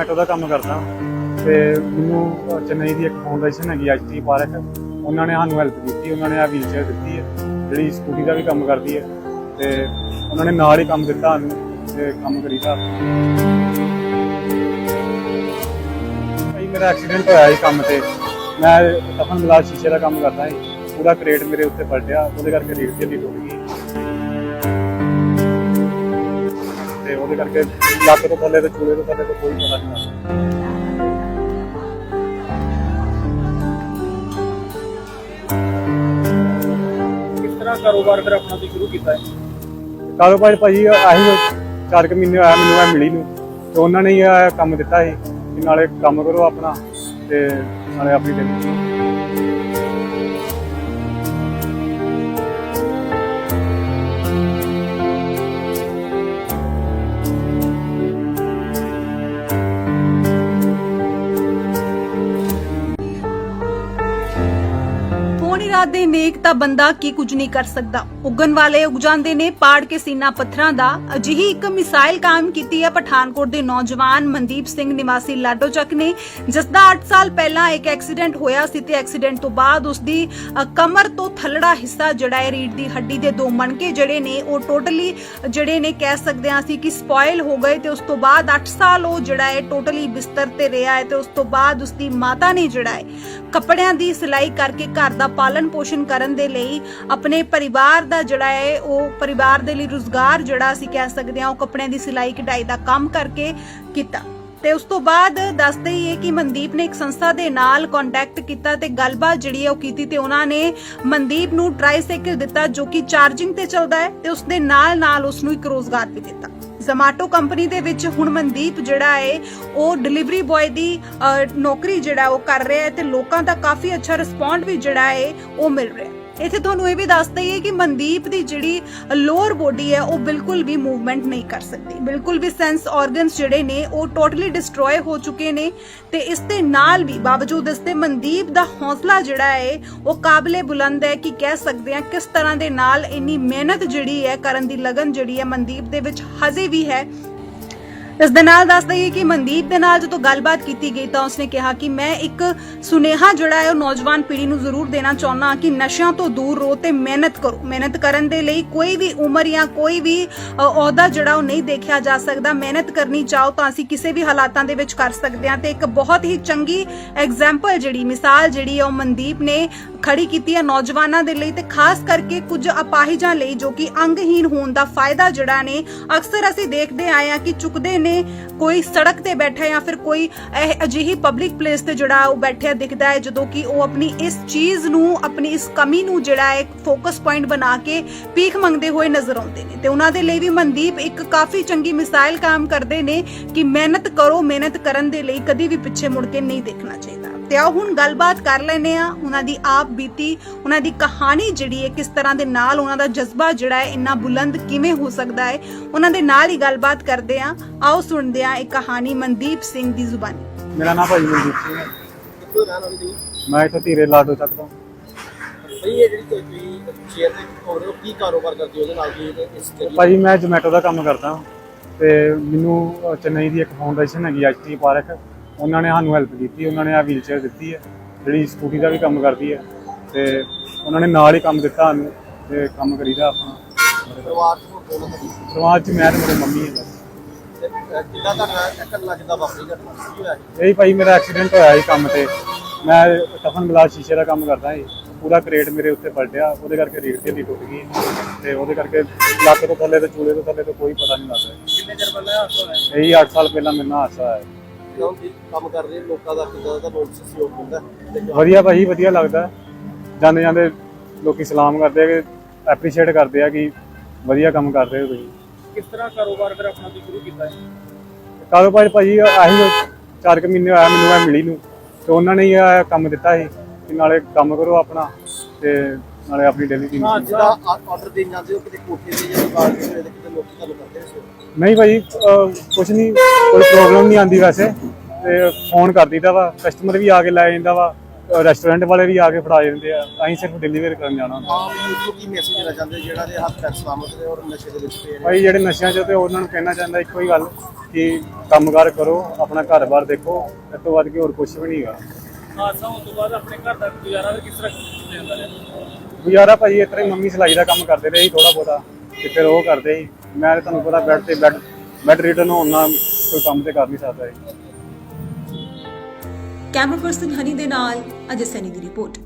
Zomato ਦਾ ਕੰਮ ਕਰਦਾ। ਤੇ ਮੈਨੂੰ ਚੇਨਈ ਦੀ ਇੱਕ ਫਾਊਂਡੇਸ਼ਨ ਹੈਗੀ ਐਚਟੀ ਪਾਰਕ। ਉਹਨਾਂ ਨੇ ਸਾਨੂੰ ਹੈਲਪ ਕੀਤੀ, ਉਹਨਾਂ ਨੇ ਆ ਵੀਲਚੇਅਰ ਦਿੱਤੀ ਹੈ ਜਿਹੜੀ ਸਕੂਟੀ ਦਾ ਵੀ ਕੰਮ ਕਰਦੀ ਹੈ ਤੇ ਉਹਨਾਂ ਨੇ ਨਾਲ ਹੀ ਕੰਮ ਦਿੱਤਾ ਸਾਨੂੰ, ਤੇ ਕੰਮ ਕਰੀਦਾ। ਭਾਈ, ਮੇਰਾ ਐਕਸੀਡੈਂਟ ਹੋਇਆ ਸੀ ਕੰਮ ਤੇ। ਮੈਂ ਤਫਨ ਮਲਾਜ ਸ਼ੀਸ਼ੇ ਦਾ ਕੰਮ ਕਰਦਾ ਸੀ। ਪੂਰਾ ਕ੍ਰੇਟ ਮੇਰੇ ਉੱਤੇ ਪਲਟਿਆ, ਉਹਦੇ ਕਰਕੇ ਰੀੜ ਦੀ ਹੱਡੀ ਟੁੱਟ ਗਈ। ਕਰਕੇ ਲੱਕ ਤੋਂ ਥੱਲੇ ਤੇ ਚੂਲੇ ਤੋਂ ਥੱਲੇ ਤੇ ਕੋਈ ਪਤਾ ਨਹੀਂ ਲੱਗਦਾ। ਕਿਸ ਤਰ੍ਹਾਂ ਕਾਰੋਬਾਰ ਫਿਰ ਆਪਣਾ ਤੁਸੀਂ ਸ਼ੁਰੂ ਕੀਤਾ ਹੈ ਕਾਰੋਬਾਰ ਭਾਜੀ ਆਹੀ ਚਾਰ ਕੁ ਮਹੀਨੇ ਹੋਇਆ ਮੈਨੂੰ ਇਹ ਮਿਲੀ ਨੂੰ ਤੇ ਉਹਨਾਂ ਨੇ ਹੀ ਇਹ ਕੰਮ ਦਿੱਤਾ ਸੀ ਕਿ ਨਾਲੇ ਕੰਮ ਕਰੋ ਆਪਣਾ ਤੇ ਨਾਲੇ ਆਪਣੀ ਜ਼ਿੰਦਗੀ। ਰਾਤ ਦੇ ਨੇਕ ਤਾਂ ਬੰਦਾ ਕੀ ਕੁਝ ਨਹੀਂ ਕਰ ਸਕਦਾ। ਉਗਣ ਵਾਲੇ ਉਗ ਜਾਂਦੇ ਨੇ ਪਾੜ ਕੇ ਸੀਨਾ ਪੱਥਰਾਂ ਦਾ। ਅਜਿਹੀ ਇੱਕ ਮਿਸਾਈਲ ਕਾਇਮ ਕੀਤੀ ਹੈ ਪਠਾਨਕੋਟ ਦੇ ਨੌਜਵਾਨ ਮਨਦੀਪ ਸਿੰਘ ਨਿਵਾਸੀ ਲਾਡੋ ਚੱਕ ਨੇ। ਜਿਸ ਦਾ 8 ਸਾਲ ਪਹਿਲਾਂ ਇੱਕ ਐਕਸੀਡੈਂਟ ਹੋਇਆ ਸੀ ਤੇ ਐਕਸੀਡੈਂਟ ਤੋਂ ਬਾਅਦ ਉਸ ਦੀ ਕਮਰ ਤੋਂ ਥੱਲੜਾ ਹਿੱਸਾ ਜਿਹੜਾ ਹੈ ਰੀੜ ਦੀ ਹੱਡੀ ਦੇ ਦੋ ਮਣਕੇ ਜਿਹੜੇ ਨੇ ਉਹ ਟੋਟਲੀ, ਜਿਹੜੇ ਨੇ ਕਹਿ ਸਕਦੇ ਹਾਂ ਅਸੀਂ ਕਿ ਸਪੋਇਲ ਹੋ ਗਏ ਤੇ ਉਸ ਤੋਂ ਬਾਅਦ 8 ਸਾਲ ਉਹ ਜਿਹੜਾ ਹੈ ਟੋਟਲੀ ਬਿਸਤਰ ਤੇ ਰਿਹਾ ਹੈ ਤੇ ਉਸ ਤੋਂ ਬਾਅਦ ਉਸ ਦੀ ਮਾਤਾ ਨੇ ਜਿਹੜਾ ਹੈ ਕੱਪੜਿਆਂ ਦੀ ਸਿਲਾਈ ਕਰਕੇ ਘਰ ਦਾ ਪਾਲਣ ਪੋਸ਼ਣ ਕਰਨ ਦੇ ਲਈ ਆਪਣੇ ਪਰਿਵਾਰ ਦਾ ਜਿਹੜਾ ਹੈ, ਉਹ ਪਰਿਵਾਰ ਦੇ ਲਈ ਰੁਜ਼ਗਾਰ ਜਿਹੜਾ ਅਸੀਂ ਕਹਿ ਸਕਦੇ ਹਾਂ, ਉਹ ਕੱਪੜਿਆਂ ਦੀ ਸਿਲਾਈ ਕਢਾਈ ਦਾ ਕੰਮ ਕਰਕੇ ਕੀਤਾ। ਤੇ ਉਸ ਤੋਂ ਬਾਅਦ ਦੱਸਦੇ ਹੀ ਹੈ ਕਿ ਮਨਦੀਪ ਨੇ ਇੱਕ ਸੰਸਥਾ ਦੇ ਨਾਲ ਕੰਟੈਕਟ ਕੀਤਾ ਤੇ ਗੱਲਬਾਤ ਜਿਹੜੀ ਹੈ ਉਹ ਕੀਤੀ ਤੇ ਉਹਨਾਂ ਨੇ ਮਨਦੀਪ ਨੂੰ ਟ੍ਰਾਈਸਾਈਕਲ ਦਿੱਤਾ ਜੋ ਕਿ ਚਾਰਜਿੰਗ ਤੇ ਚੱਲਦਾ ਹੈ ਤੇ ਉਸ ਦੇ ਨਾਲ ਨਾਲ ਉਸ ਨੂੰ ਇੱਕ ਰੋਜ਼ਗਾਰ ਵੀ ਦਿੱਤਾ। ਜ਼ਮਾਟੋ ਕੰਪਨੀ ਦੇ ਵਿੱਚ ਹੁਣ ਮਨਦੀਪ ਜਿਹੜਾ ਹੈ, ਉਹ ਡਿਲੀਵਰੀ ਬॉय ਦੀ ਨੌਕਰੀ ਜਿਹੜਾ ਉਹ ਕਰ ਰਿਹਾ ਹੈ ਤੇ ਲੋਕਾਂ ਦਾ ਕਾਫੀ ਅੱਛਾ ਰਿਸਪੌਂਡ ਵੀ ਜਿਹੜਾ ਹੈ, ਉਹ ਮਿਲ ਰਿਹਾ ਹੈ। ਇੱਥੇ ਤੁਹਾਨੂੰ ਇਹ ਵੀ ਦੱਸ ਦਈਏ ਕਿ ਮਨਦੀਪ ਦੀ ਜਿਹੜੀ ਲੋਅਰ ਬੋਡੀ ਹੈ, ਉਹ ਬਿਲਕੁਲ ਵੀ ਮੂਵਮੈਂਟ ਨਹੀਂ ਕਰ ਸਕਦੀ। ਬਿਲਕੁਲ ਵੀ ਸੈਂਸ ਆਰਗਨਸ ਜਿਹੜੇ ਨੇ, ਉਹ ਟੋਟਲੀ ਡਿਸਟਰੋਏ ਹੋ ਚੁੱਕੇ ਨੇ ਤੇ ਇਸ ਦੇ ਨਾਲ ਵੀ ਬਾਵਜੂਦ ਇਸ ਦੇ ਮਨਦੀਪ ਦਾ ਹੌਸਲਾ ਜਿਹੜਾ ਹੈ, ਉਹ ਕਾਬਲੇ ਬੁਲੰਦ ਹੈ ਕਿ ਕਹਿ ਸਕਦੇ ਹਾਂ ਕਿਸ ਤਰ੍ਹਾਂ ਦੇ ਨਾਲ ਇੰਨੀ ਮਿਹਨਤ ਜਿਹੜੀ ਹੈ, ਕਰਨ ਦੀ ਲਗਨ ਜਿਹੜੀ ਹੈ ਮਨਦੀਪ ਦੇ ਵਿੱਚ ਹਜੇ ਵੀ ਹੈ। ਇਸ ਦੇ ਨਾਲ ਦੱਸ ਦਈਏ ਕਿ ਮਨਦੀਪ ਦੇ ਨਾਲ ਜਦੋਂ ਗੱਲਬਾਤ ਕੀਤੀ ਗਈ ਤਾਂ ਉਸਨੇ ਕਿਹਾ ਕਿ ਮੈਂ ਇੱਕ ਸੁਨੇਹਾ ਜਿਹੜਾ ਹੈ ਉਹ ਨੌਜਵਾਨ ਪੀੜ੍ਹੀ ਨੂੰ ਜ਼ਰੂਰ ਦੇਣਾ ਚਾਹੁੰਦਾ ਕਿ ਨਸ਼ਿਆਂ ਤੋਂ ਦੂਰ ਰਹੋ ਤੇ ਮਿਹਨਤ ਕਰੋ। ਮਿਹਨਤ ਕਰਨ ਦੇ ਲਈ ਕੋਈ ਵੀ ਉਮਰ ਜਾਂ ਕੋਈ ਵੀ ਅਹੁਦਾ ਜਿਹੜਾ ਉਹ ਨਹੀਂ ਦੇਖਿਆ ਜਾ ਸਕਦਾ। ਮਿਹਨਤ ਕਰਨੀ ਚਾਹੋ ਤਾਂ ਅਸੀਂ ਕਿਸੇ ਵੀ ਹਾਲਾਤਾਂ ਦੇ ਵਿੱਚ ਕਰ ਸਕਦੇ ਹਾਂ ਤੇ ਇੱਕ ਬਹੁਤ ਹੀ ਚੰਗੀ ਐਗਜ਼ਾਮਪਲ ਜਿਹੜੀ, ਮਿਸਾਲ ਜਿਹੜੀ ਹੈ ਉਹ ਮਨਦੀਪ ਨੇ ਖੜੀ ਕੀਤੀ ਹੈ ਨੌਜਵਾਨਾਂ ਦੇ ਲਈ ਤੇ ਖਾਸ ਕਰਕੇ ਕੁਝ ਅਪਾਹਿਜਾਂ ਲਈ ਜੋ ਕਿ ਅੰਗਹੀਨ ਹੋਣ ਦਾ ਫਾਇਦਾ ਜਿਹੜਾ ਨੇ ਅਕਸਰ ਅਸੀਂ ਦੇਖਦੇ ਆਏ ਆ ਕਿ ਚੁੱਕਦੇ ਨੇ ਕੋਈ ਸੜਕ ਤੇ ਬੈਠਾ ਜਾਂ ਫਿਰ ਕੋਈ ਇਹ ਅਜਿਹੀ ਪਬਲਿਕ ਪਲੇਸ ਤੇ ਜਿਹੜਾ ਉਹ ਬੈਠਿਆ ਦਿਖਦਾ ਹੈ, ਜਦੋਂ ਕਿ ਉਹ ਆਪਣੀ ਇਸ ਚੀਜ਼ ਨੂੰ, ਆਪਣੀ ਇਸ ਕਮੀ ਨੂੰ ਜਿਹੜਾ ਹੈ ਫੋਕਸ ਪੁਆਇੰਟ ਬਣਾ ਕੇ ਭੀਖ ਮੰਗਦੇ ਹੋਏ ਨਜ਼ਰ ਆਉਂਦੇ ਨੇ। ਤੇ ਉਹਨਾਂ ਦੇ ਲਈ ਵੀ ਮਨਦੀਪ ਇੱਕ ਕਾਫੀ ਚੰਗੀ ਮਿਸਾਈਲ ਕਾਇਮ ਕਰਦੇ ਨੇ ਕਿ ਮਿਹਨਤ ਕਰੋ, ਮਿਹਨਤ ਕਰਨ ਦੇ ਲਈ ਕਦੀ ਵੀ ਪਿੱਛੇ ਮੁੜ ਕੇ ਨਹੀਂ ਦੇਖਣਾ ਚਾਹੀਦਾ। ਤੇ ਆਓ ਹੁਣ ਗੱਲਬਾਤ ਕਰ ਲੈਨੇ ਆ ਉਹਨਾਂ ਦੀ ਆਪ ਬੀਤੀ ਉਹਨਾਂ ਦੀ ਕਹਾਣੀ ਜਿਹੜੀ ਹੈ ਕਿਸ ਤਰ੍ਹਾਂ ਦੇ ਨਾਲ ਉਹਨਾਂ ਦਾ ਜਜ਼ਬਾ ਜਿਹੜਾ ਹੈ ਇੰਨਾ ਬੁਲੰਦ ਕਿਵੇਂ ਹੋ ਸਕਦਾ ਹੈ ਉਹਨਾਂ ਦੇ ਨਾਲ ਹੀ ਗੱਲਬਾਤ ਕਰਦੇ ਆ ਆਓ ਸੁਣਦੇ ਆ ਇਹ ਕਹਾਣੀ ਮਨਦੀਪ ਸਿੰਘ ਦੀ ਜ਼ੁਬਾਨੀ। ਮੇਰਾ ਨਾਮ ਭਾਜੀ ਮਨਦੀਪ ਸਿੰਘ ਹੈ। ਕਿੱਥੋਂ ਰਹਿਣ ਵਾਲੀ ਤੁਸੀਂ ਮੈਂ ਇੱਥੋਂ ਧੀਰੇ ਲਾਡੋ ਤੱਕ ਤੋਂ। ਬਈ ਇਹ ਜਿਹੜੀ ਤੁਸੀਂ ਸ਼ੇਅਰ ਤੇ ਹੋ ਰਹੇ ਹੋ ਕੀ ਕਾਰੋਬਾਰ ਕਰਦੇ ਹੋ ਉਹਦੇ ਨਾਲ ਕੀ ਇਹਦੇ- ਇਸ ਜਰੀਏ ਭਾਜੀ ਮੈਂ ਜੋਮੈਟੋ ਦਾ ਕੰਮ ਕਰਦਾ ਤੇ ਮੈਨੂੰ ਚੇਨਈ ਦੀ ਇੱਕ ਫਾਊਂਡੇਸ਼ਨ ਹੈਗੀ ਐਚਟੀ ਪਾਰਕ ਉਹਨਾਂ ਨੇ ਸਾਨੂੰ ਹੈਲਪ ਕੀਤੀ ਉਹਨਾਂ ਨੇ ਆ ਵੀਲਚੇਅਰ ਦਿੱਤੀ ਹੈ ਜਿਹੜੀ ਸਕੂਟੀ ਦਾ ਵੀ ਕੰਮ ਕਰਦੀ ਹੈ ਤੇ ਉਹਨਾਂ ਨੇ ਨਾਲ ਹੀ ਕੰਮ ਦਿੱਤਾ ਸਾਨੂੰ ਤੇ ਕੰਮ ਕਰੀਦਾ ਆਪਣਾ। ਪਰਿਵਾਰ ਚ ਹੋ 'ਚ ਮੈਂ ਤੇ ਮੇਰੇ ਮੰਮੀ ਹੈ ਬਸ। ਤੇ, ਅਹ, ਕਿੱਦਾਂ ਤੁਹਾਡਾ ਟੱਕਰ ਜਿੱਦਾਂ ਵਾਪਰੀ ਘਟਨਾ? ਕੀ ਹੋਇਆ? ਇਹੀ ਭਾਈ ਮੇਰਾ ਐਕਸੀਡੈਂਟ ਹੋਇਆ ਸੀ ਕੰਮ ਤੇ। ਮੈਂ ਤਫਨ ਮਲਾਜ ਸ਼ੀਸ਼ੇ ਦਾ ਕੰਮ ਕਰਦਾ ਸੀ। ਪੂਰਾ ਕ੍ਰੇਟ ਮੇਰੇ ਉੱਤੇ ਪਲਟਿਆ ਉਹਦੇ ਕਰਕੇ ਰੀੜ ਹੱਡੀ ਟੁੱਟ ਗਈ ਤੇ ਉਹਦੇ ਕਰਕੇ ਲੱਕ ਤੋਂ ਥੱਲੇ ਤੇ ਚੂਲੇ ਤੋਂ ਥੱਲੇ ਤੇ ਕੋਈ ਪਤਾ ਨਹੀਂ ਲੱਗਦਾ ਕਿੰਨੇ ਚਿਰ ਪਹਿਲਾਂ ਹਾਦਸਾ ਹੋਇਆ? ਇਹੀ 8 ਸਾਲ ਪਹਿਲਾਂ ਮੇਰੇ ਨਾਲ ਹਾਦਸਾ ਹੋਇਆ। ਜਦੋਂ ਤੁਸੀਂ ਕੰਮ ਕਰ ਰਹੇ ਲੋਕਾਂ ਦਾ ਕਿੱਦਾਂ ਦਾ ਨੋਟਿਸ ਸਹਿਯੋਗ ਹੁੰਦਾ ਤੇ ਜੋ- ਵਧੀਆ ਭਾਈ ਵਧੀਆ ਲੱਗਦਾ ਜਾਂਦੇ ਜਾਂਦੇ ਲੋਕੀ ਸਲਾਮ ਕਰਦੇ ਆ ਕਿ ਐਪਰੀਸ਼ੀਏਟ ਕਰਦੇ ਆ ਕਿ ਵਧੀਆ ਕੰਮ ਕਰ ਰਹੇ ਹੋ ਤੁਸੀਂ। ਕਿਸ ਤਰ੍ਹਾਂ ਕਾਰੋਬਾਰ ਫਿਰ ਆਪਣਾ ਤੁਸੀਂ ਸ਼ੁਰੂ ਕੀਤਾ ਹੈ ਕਾਰੋਬਾਰ ਭਾਜੀ ਆਹੀ ਚਾਰ ਕੁ ਮਹੀਨੇ ਹੋਇਆ ਮੈਨੂੰ ਇਹ ਮਿਲੀ ਨੂੰ ਤੇ ਉਹਨਾਂ ਨੇ ਹੀ ਇਹ ਕੰਮ ਦਿੱਤਾ ਸੀ ਕਿ ਨਾਲੇ ਕੰਮ ਕਰੋ ਆਪਣਾ ਤੇ ਨਾਲੇ ਆਪਣੀ ਡੇਲੀ ਦੀ ਹਾਂ ਜਿਹੜਾ ਆਰਡਰ ਦੇਣ ਜਾਂਦੇ ਹੋ ਕਿਤੇ ਕੋਠੇ ਤੇ ਜਾਂ ਦੁਕਾਨ ਤੇ ਕਿਤੇ ਕਿਤੇ ਲੋਕੀ ਤੁਹਾਨੂੰ ਕਰਦੇ ਨੇ ਸੋ ਨਹੀਂ ਭਾਈ ਕੁਛ ਨਹੀਂ ਕੋਈ ਪ੍ਰੋਬਲਮ ਨਹੀਂ ਆਂਦੀ ਵੈਸੇ। ਤੇ ਫੋਨ ਕਰ ਦਈਦਾ ਵਾ ਕਸਟਮਰ ਵੀ ਆ ਕੇ ਲੈ ਜਾਂਦਾ ਵਾ ਰੈਸਟੋਰੈਂਟ ਵਾਲੇ ਵੀ ਆ ਕੇ ਫੜਾ ਜਾਂਦੇ ਆ ਅਸੀਂ ਸਿਰਫ ਡਿਲੀਵਰ ਕਰਨ ਜਾਣਾ ਹੁੰਦਾ। ਆਮ ਯੂਥ ਨੂੰ ਕੀ ਮੈਸੇਜ ਦੇਣਾ ਚਾਹੁੰਦੇ ਜਿਹੜਾ ਦੇ ਹੱਥ ਪੈਰ ਸਲਾਮਤ ਨੇ ਔਰ ਨਸ਼ੇ ਦੇ ਵਿੱਚ ਪਏ ਨੇ? ਭਾਈ ਜਿਹੜੇ ਨਸ਼ਿਆਂ 'ਚ ਤੇ ਉਹਨਾਂ ਨੂੰ ਕਹਿਣਾ ਚਾਹੁੰਦਾ ਇੱਕੋ ਹੀ ਗੱਲ ਕਿ ਕੰਮਕਾਰ ਕਰੋ ਆਪਣਾ ਘਰ-ਬਾਰ ਦੇਖੋ ਇਸ ਤੋਂ ਵੱਧ ਕੇ ਹੋਰ ਕੁਝ ਵੀ ਨਹੀਂ ਹੈਗਾ। ਹਾਦਸਾ ਹੋਣ ਤੋਂ ਬਾਅਦ ਆਪਣੇ ਘਰ ਦਾ ਗੁਜ਼ਾਰਾ ਕਿਸ ਤਰ੍ਹਾਂ ਹੁੰਦਾ ਰਿਹਾ ਗੁਜ਼ਾਰਾ ਭਾਈ ਇਸ ਤਰ੍ਹਾਂ ਮੰਮੀ ਸਿਲਾਈ ਦਾ ਕੰਮ ਕਰਦੇ ਰਹੇ ਥੋੜਾ ਬਹੁਤਾ ਤੇ ਫਿਰ ਉਹ ਕਰਦੇ ਸੀ। ਮੈਂ ਤੇ ਤੁਹਾਨੂੰ ਪਤਾ ਬੈੱਡ ਤੇ ਬੈੱਡ ਬੈੱਡ ਰਿਟਰਨ ਹੋਣ ਕੋਈ ਕੰਮ ਤੇ ਕਰ ਨਹੀਂ ਸਕਦਾ ਜੀ। ਕੈਮਰਾ ਪਰਸਨ ਹਨੀ ਦੇ ਨਾਲ ਅਜੇ ਸੈਨੀ ਦੀ ਰਿਪੋਰਟ